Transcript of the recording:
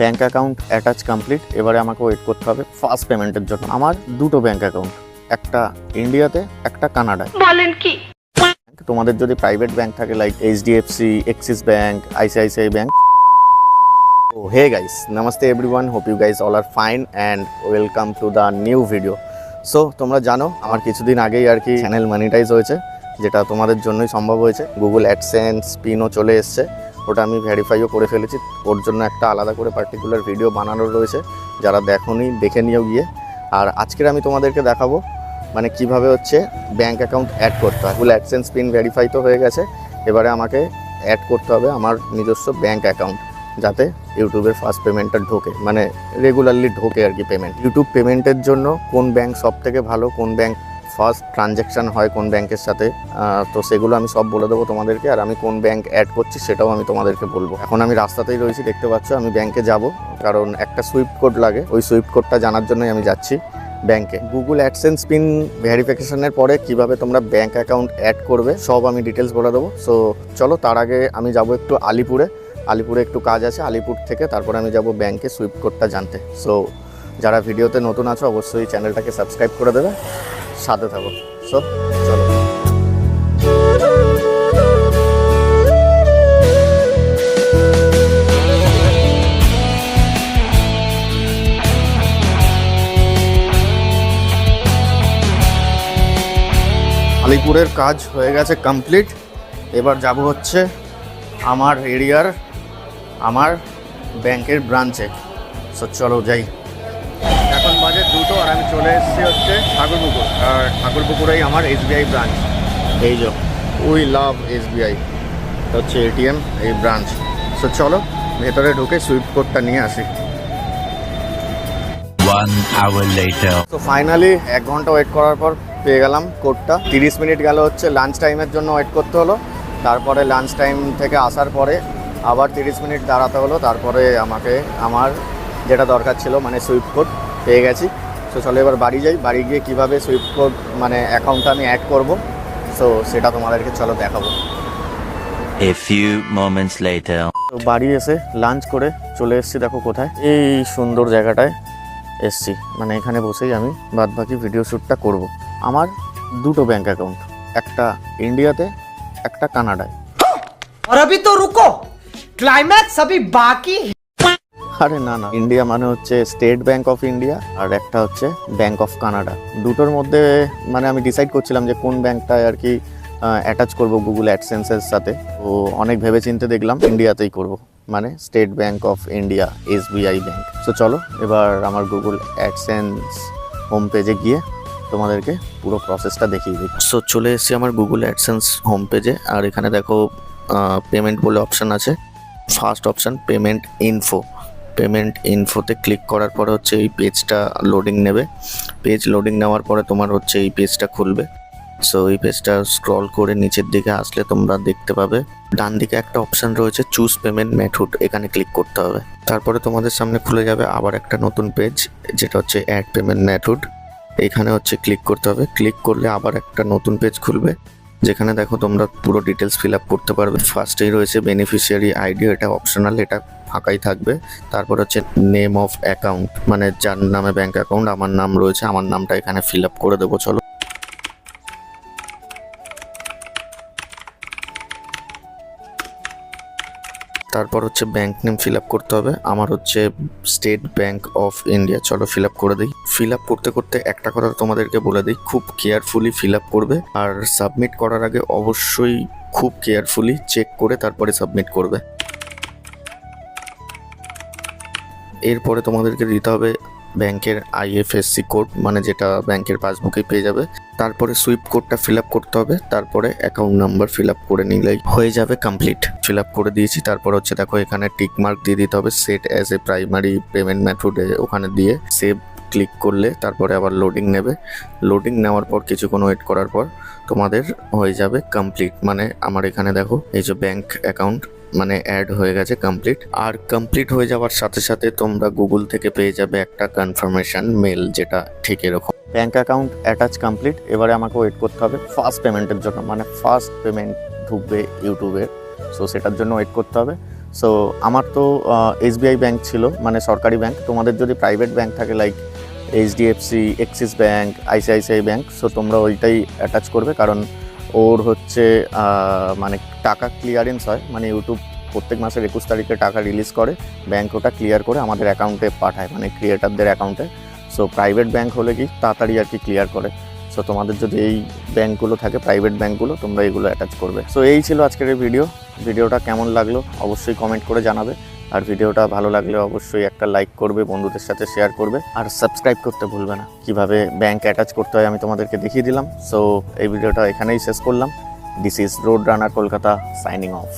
Bank account attach complete এবারে আমাকে wait করতে হবে ফার্স্ট পেমেন্টের জন্য। আমার দুটো ব্যাঙ্ক অ্যাকাউন্ট একটা ইন্ডিয়াতে একটা কানাডায়। বলেন কি? তোমাদের যদি প্রাইভেট ব্যাংক থাকে like HDFC Axis bank ICICI bank O hey guys namaste everyone hope you guys all are fine and welcome to the new video so তোমরা জানো আমার কিছুদিন আগেই আর কি চ্যানেল মনিটাইজ হয়েছে যেটা তোমাদের জন্যই সম্ভব হয়েছে। গুগল অ্যাডসেন্স পিনও চলে এসছে। ওটা আমি ভেরিফাইও করে ফেলেছি। ওর জন্য একটা আলাদা করে পার্টিকুলার ভিডিও বানানো রয়েছে। যারা দেখোনি, দেখে নিও গিয়ে। আর আজকের আমি তোমাদেরকে দেখাবো মানে কীভাবে হচ্ছে ব্যাঙ্ক অ্যাকাউন্ট অ্যাড করতে হয়। গুগল অ্যাডসেন্স পিন ভেরিফাই তো হয়ে গেছে। এবারে আমাকে অ্যাড করতে হবে আমার নিজস্ব ব্যাঙ্ক অ্যাকাউন্ট যাতে ইউটিউবের ফার্স্ট পেমেন্টটা ঢোকে। মানে রেগুলারলি ঢোকে আর কি পেমেন্ট ইউটিউব পেমেন্টের জন্য কোন ব্যাংক সব থেকে ভালো, কোন ব্যাংক ফার্স্ট ট্রানজ্যাকশান হয় কোন ব্যাংকের সাথে তো সেগুলো আমি সব বলে দেবো তোমাদেরকে, আর আমি কোন ব্যাংক অ্যাড করছি সেটাও আমি তোমাদেরকে বলব। এখন আমি রাস্তাতেই রয়েছি, দেখতে পাচ্ছ, আমি ব্যাংকে যাব, কারণ একটা সুইফট কোড লাগে, ওই সুইফট কোডটা জানার জন্যই আমি যাচ্ছি ব্যাংকে গুগল অ্যাডসেন্স পিন ভেরিফিকেশনের পরে কীভাবে তোমরা ব্যাংক অ্যাকাউন্ট অ্যাড করবে, সব আমি ডিটেলস বলে দেবো। সো চলো তার আগে আমি যাব একটু আলিপুরে আলিপুরে একটু কাজ আছে, আলিপুর থেকে তারপরে আমি যাব ব্যাংকে সুইফট কোডটা জানতে। সো যারা ভিডিওতে নতুন আছো, অবশ্যই চ্যানেলটাকে সাবস্ক্রাইব করে দেবে। সাথে থাকো। সো চলো। আলিপুরের কাজ হয়ে গেছে কমপ্লিট এবার যাব হচ্ছে আমার এরিয়ার, আমার ব্যাংকের ব্রাঞ্চে সো চলো যাই। দুটো আর আমি চলে এসেছি হচ্ছে ঠাকুরপুকুর। আর ঠাকুরপুকুরেই আমার এসবিআই ব্রাঞ্চ এই যে উই লাভ এসবিআই হচ্ছে এটিএম এই ব্রাঞ্চ সো চলো ভেতরে ঢুকে সুইফট কোডটা নিয়ে আসি। One hour later. তো ফাইনালি এক ঘণ্টা ওয়েট করার পর পেয়ে গেলাম কোডটা তিরিশ মিনিট গেল হচ্ছে লাঞ্চ টাইমের জন্য ওয়েট করতে হলো। তারপরে লাঞ্চ টাইম থেকে আসার পরে আবার তিরিশ মিনিট দাঁড়াতে হলো। তারপরে আমাকে আমার যেটা দরকার ছিল মানে সুইফট কোড পেয়ে গেছি সো চলো এবার বাড়ি যাই বাড়ি গিয়ে কীভাবে সুইফট কোড মানে অ্যাকাউন্টটা আমি অ্যাড করব সো সেটা তোমাদেরকে চলো দেখাবো A few moments later. তো বাড়ি এসে লাঞ্চ করে চলে এসেছি দেখো কোথায় এই সুন্দর জায়গাটায় এসছি মানে এখানে বসেই আমি বাদ বাকি ভিডিও শ্যুটটা করব আমার দুটো ব্যাংক অ্যাকাউন্ট একটা ইন্ডিয়াতে একটা কানাডায় और अभी तो रुको क्लाइमैक्स अभी बाकी है আরে না না। ইন্ডিয়া মানে হচ্ছে স্টেট ব্যাংক অফ ইন্ডিয়া আর একটা হচ্ছে ব্যাংক অফ কানাডা দুটোর মধ্যে মানে আমি ডিসাইড করছিলাম যে কোন ব্যাংকটায় আর কি অ্যাটাচ করব গুগল অ্যাডসেন্সের সাথে। তো অনেক ভেবে চিন্তে দেখলাম ইন্ডিয়াতেই করব। মানে State Bank of India SBI bank তো চলো, এবার আমার গুগল অ্যাডসেন্স হোম পেজে গিয়ে তোমাদেরকে পুরো প্রসেসটা দেখিয়ে দিই। সো চলে এসেছি আমার গুগল অ্যাডসেন্স হোম পেজে আর এখানে দেখো পেমেন্ট বলে অপশান আছে। First option payment info payment ইনফোতে click করার পরে হচ্ছে এই পেজটা লোডিং নেবে। পেজ লোডিং নেওয়ার পরে তোমার হচ্ছে এই পেজটা খুলবে। সো এই পেজটা স্ক্রল করে নিচের দিকে আসলে তোমরা দেখতে পাবে। ডান দিকে একটা অপশান রয়েছে চুজ পেমেন্ট মেথড এখানে ক্লিক করতে হবে। তারপরে তোমাদের সামনে খুলে যাবে আবার একটা নতুন পেজ যেটা হচ্ছে অ্যাড পেমেন্ট মেথড এখানে হচ্ছে ক্লিক করতে হবে। ক্লিক করলে আবার একটা নতুন পেজ খুলবে, যেখানে দেখো তোমরা পুরো ডিটেলস ফিল আপ করতে পারবে। ফার্স্টেই রয়েছে বেনিফিশিয়ারি আইডি এটা অপশনাল এটা ফাঁকাই থাকবে। তারপর হচ্ছে নেম অফ অ্যাকাউন্ট মানে যার নামে ব্যাংক অ্যাকাউন্ট আমার নাম রয়েছে, আমার নামটা এখানে ফিল আপ করে দেবো, চলো। তারপর হচ্ছে ব্যাংক নেম ফিল আপ করতে হবে। আমার হচ্ছে স্টেট ব্যাংক অফ ইন্ডিয়া চলো ফিল আপ করে দিই। ফিল আপ করতে করতে একটা কথা তোমাদেরকে বলে দিই, খুব কেয়ারফুলি ফিল আপ করবে। আর সাবমিট করার আগে অবশ্যই খুব কেয়ারফুলি চেক করে তারপরে সাবমিট করবে। এরপরে তোমাদেরকে দিতে হবে ব্যাংকের আইএফএসসি কোড মানে যেটা ব্যাংকের পাসবুকে পেয়ে যাবে। তারপরে সুইপ কোডটা ফিল করতে হবে, তারপরে অ্যাকাউন্ট নাম্বার ফিল করে নিলেই হয়ে যাবে কমপ্লিট। ফিল করে দিয়েছি, তারপর হচ্ছে দেখো এখানে টিক মার্ক দিয়ে দিতে হবে, set as a primary payment মেথডে ওখানে দিয়ে সেভ ক্লিক করলে তারপরে আবার লোডিং নেবে। লোডিং নেওয়ার পর কিছুক্ষণ ওয়েট করার পর তোমাদের হয়ে যাবে কমপ্লিট। মানে আমার এখানে দেখো, এই যে ব্যাংক অ্যাকাউন্ট মানে অ্যাড হয়ে গেছে কমপ্লিট আর কমপ্লিট হয়ে যাওয়ার সাথে সাথে তোমরা গুগল থেকে পেয়ে যাবে একটা কনফার্মেশন মেল যেটা ঠিক এরকম। ব্যাঙ্ক অ্যাকাউন্ট অ্যাটাচ কমপ্লিট এবারে আমাকে ওয়েট করতে হবে ফার্স্ট পেমেন্টের জন্য। মানে ফার্স্ট পেমেন্ট ঢুকবে ইউটিউবের সো সেটার জন্য ওয়েট করতে হবে। সো আমার তো এসবিআই ব্যাংক ছিল মানে সরকারি ব্যাংক তোমাদের যদি প্রাইভেট ব্যাংক থাকে like HDFC Axis bank ICICI bank so তোমরা ওইটাই অ্যাটাচ করবে। কারণ ওর হচ্ছে মানে টাকা ক্লিয়ারেন্স হয় মানে ইউটিউব প্রত্যেক মাসের একুশ তারিখে টাকা রিলিজ করে ব্যাঙ্ক ওটা ক্লিয়ার করে আমাদের অ্যাকাউন্টে পাঠায় মানে ক্রিয়েটারদের অ্যাকাউন্টে সো প্রাইভেট ব্যাঙ্ক হলে কি তাড়াতাড়ি আর কি ক্লিয়ার করে। সো তোমাদের যদি এই ব্যাঙ্কগুলো থাকে প্রাইভেট ব্যাঙ্কগুলো তোমরা এগুলো অ্যাটাচ করবে। সো এই ছিল আজকের এই ভিডিও ভিডিওটা কেমন লাগল, অবশ্যই কমেন্ট করে জানাবে। আর ভিডিওটা ভালো লাগলে অবশ্যই একটা লাইক করবে, বন্ধুদের সাথে শেয়ার করবে। আর সাবস্ক্রাইব করতে ভুলবে না। কীভাবে ব্যাংক অ্যাটাচ করতে হয় আমি তোমাদেরকে দেখিয়ে দিলাম। সো এই ভিডিওটা এখানেই শেষ করলাম। This is Road Runner Kolkata signing off